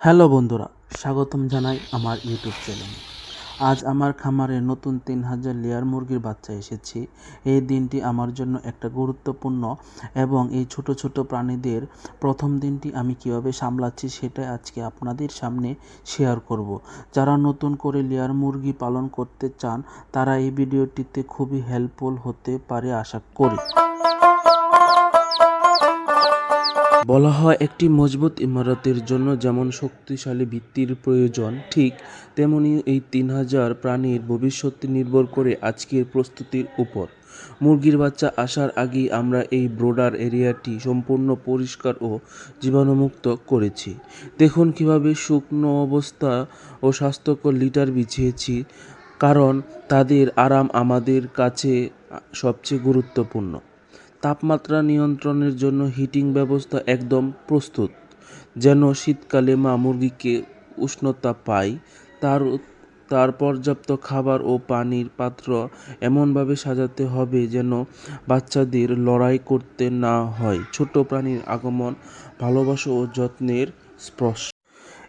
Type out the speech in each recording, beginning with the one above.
Hello বন্ধুরা, স্বাগতম জানাই আমার ইউটিউব চ্যানেলে। আজ আমার খামারে নতুন তিন হাজার লেয়ার মুরগির বাচ্চা এসেছে। এই দিনটি আমার জন্য একটা গুরুত্বপূর্ণ এবং এই ছোট ছোট প্রাণীদের প্রথম দিনটি আমি কীভাবে সামলাচ্ছি সেটাই আজকে আপনাদের সামনে শেয়ার করব। যারা নতুন করে লেয়ার মুরগি পালন করতে চান, তারা এই ভিডিওটিতে খুবই হেল্পফুল হতে পারে আশা করি। বলা হয় একটি মজবুত ইমারতের জন্য যেমন শক্তিশালী ভিত্তির প্রয়োজন, ঠিক তেমনি এই তিন হাজার প্রাণীর ভবিষ্যৎ নির্ভর করে আজকের প্রস্তুতির উপর। মুরগির বাচ্চা আসার আগেই আমরা এই ব্রোডার এরিয়াটি সম্পূর্ণ পরিষ্কার ও জীবাণুমুক্ত করেছি। দেখুন কীভাবে শুকনো অবস্থা ও স্বাস্থ্যকর লিটার বিছিয়েছি, কারণ তাদের আরাম আমাদের কাছে সবচেয়ে গুরুত্বপূর্ণ। তাপমাত্রা নিয়ন্ত্রণের জন্য হিটিং ব্যবস্থা একদম প্রস্তুত। যেন শীতকালে মা মুরগিকে উষ্ণতা পায়, তার তার পর্যাপ্ত খাবার ও পানির পাত্র এমনভাবে সাজাতে হবে যেন বাচ্চাদের লড়াই করতে না হয়। ছোট প্রাণীর আগমন ভালোবাসা ও যত্নের স্পর্শ।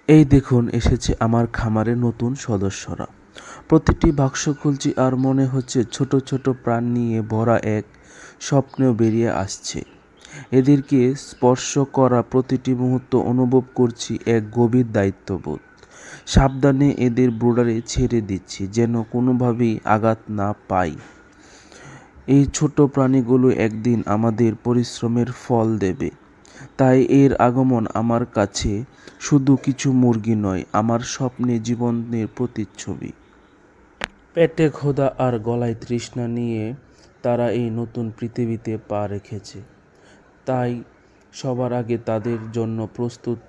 এই দেখুন, এসেছে আমার খামারে নতুন সদস্যরা। প্রতিটি বাক্স খুলছি আর মনে হচ্ছে ছোট ছোট প্রাণ নিয়ে ভরা এক স্বপ্নেও বেরিয়ে আসছে। এদেরকে স্পর্শ করা প্রতিটি মুহূর্ত অনুভব করছি এক গভীর দায়িত্ববোধ। সাবধানে এদের ব্রোডারে ছেড়ে দিচ্ছি, যেন কোনোভাবেই আঘাত না পাই। এই ছোট প্রাণীগুলো একদিন আমাদের পরিশ্রমের ফল দেবে। তাই এর আগমন আমার কাছে শুধু কিছু মুরগি নয়, আমার স্বপ্নে জীবনের প্রতিচ্ছবি। পেটে খোদা আর গলায় তৃষ্ণা নিয়ে তারা এই নতুন পৃথিবীতে পা রেখেছে। তাই সবার আগে তাদের জন্য প্রস্তুত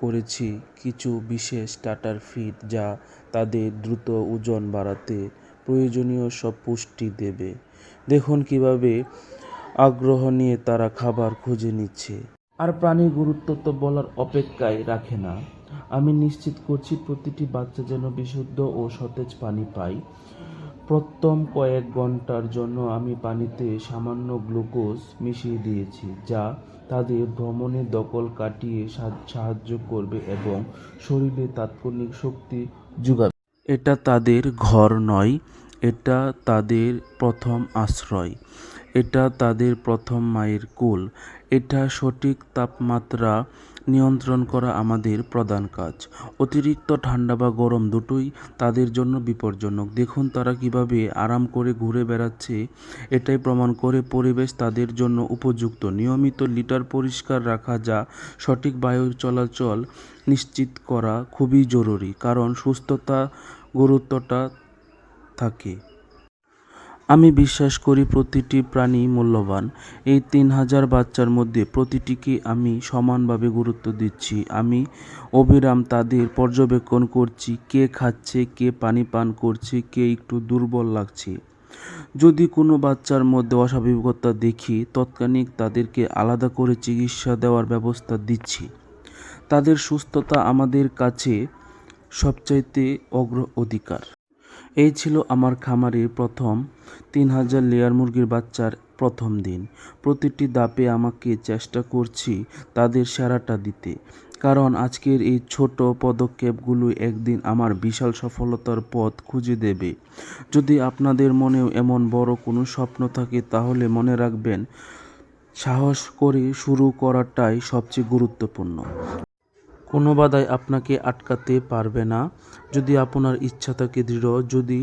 করেছি কিছু বিশেষ স্টার্টার ফিড যা তাদের দ্রুত ওজন বাড়াতে প্রয়োজনীয় সব পুষ্টি দেবে। দেখুন কীভাবে আগ্রহ নিয়ে তারা খাবার খুঁজে নিচ্ছে। আর প্রাণীর গুরুত্ব তো বলার অপেক্ষায় রাখে না। আমি নিশ্চিত করছি প্রতিটি বাচ্চা যেন বিশুদ্ধ ও সতেজ পানি পায়। প্রথম কয়েক ঘণ্টার জন্য আমি পানিতে সামান্য গ্লুকোজ মিশিয়ে দিয়েছি, যা তাদের ভ্রমণের দখল কাটিয়ে সাহায্য করবে এবং শরীরে তাৎক্ষণিক শক্তি যোগাবে। এটা তাদের ঘর নয়, এটা তাদের প্রথম আশ্রয়। এটা তাদের প্রথম মায়ের কোল। এটা সঠিক তাপমাত্রা নিয়ন্ত্রণ করা আমাদের প্রধান কাজ। অতিরিক্ত ঠান্ডা বা গরম দুটোই তাদের জন্য বিপজ্জনক। দেখুন তারা কীভাবে আরাম করে ঘুরে বেড়াচ্ছে, এটাই প্রমাণ করে পরিবেশ তাদের জন্য উপযুক্ত। নিয়মিত লিটার পরিষ্কার রাখা যা সঠিক বায়ু চলাচল নিশ্চিত করা খুবই জরুরি, কারণ সুস্থতা গুরুত্বটা থাকে। আমি বিশ্বাস করি প্রতিটি প্রাণী মূল্যবান। এই তিন হাজার বাচ্চার মধ্যে প্রতিটিকে আমি সমানভাবে গুরুত্ব দিচ্ছি। আমি অবিরাম তাদের পর্যবেক্ষণ করছি, কে খাচ্ছে, কে পানি পান করছে, কে একটু দুর্বল লাগছে। যদি কোনো বাচ্চার মধ্যে অস্বাভাবিকতা দেখি, তৎক্ষণিক তাদেরকে আলাদা করে চিকিৎসা দেওয়ার ব্যবস্থা দিচ্ছি। তাদের সুস্থতা আমাদের কাছে সবচাইতে অগ্র অধিকার। এই ছিল আমার খামারের প্রথম তিন হাজার লেয়ার মুরগির বাচ্চার প্রথম দিন। প্রতিটি দাপে আমাকে চেষ্টা করছি তাদের সেরাটা দিতে। কারণ আজকের এই ছোট পদক্ষেপগুলো একদিন আমার বিশাল সফলতার পথ খুঁজে দেবে। যদি আপনাদের মনেও এমন বড় কোনো স্বপ্ন থাকে, তাহলে মনে রাখবেন, সাহস করে শুরু করাটাই সবচেয়ে গুরুত্বপূর্ণ। কোনো বাধাই আপনাকে আটকাতে পারবে না। যদি আপনার ইচ্ছা থাকে দৃঢ়, যদি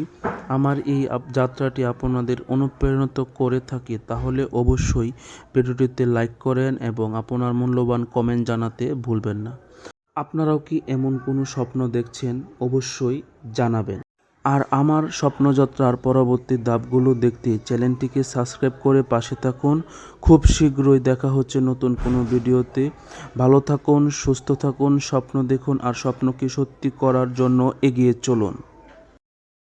আমার এই যাত্রাটি আপনাদের অনুপ্রেরণিত করে থাকে, তাহলে অবশ্যই ভিডিওটিতে লাইক করেন এবং আপনার মূল্যবান কমেন্ট জানাতে ভুলবেন না। আপনারাও কি এমন কোনো স্বপ্ন দেখছেন? অবশ্যই জানাবেন। আর আমার স্বপ্নযাত্রার পরবর্তী ধাপগুলো দেখতে চ্যানেলটিকে সাবস্ক্রাইব করে পাশে থাকুন। খুব শীঘ্রই দেখা হচ্ছে নতুন কোনো ভিডিওতে। ভালো থাকুন, সুস্থ থাকুন, স্বপ্ন দেখুন আর স্বপ্নকে সত্যি করার জন্য এগিয়ে চলুন।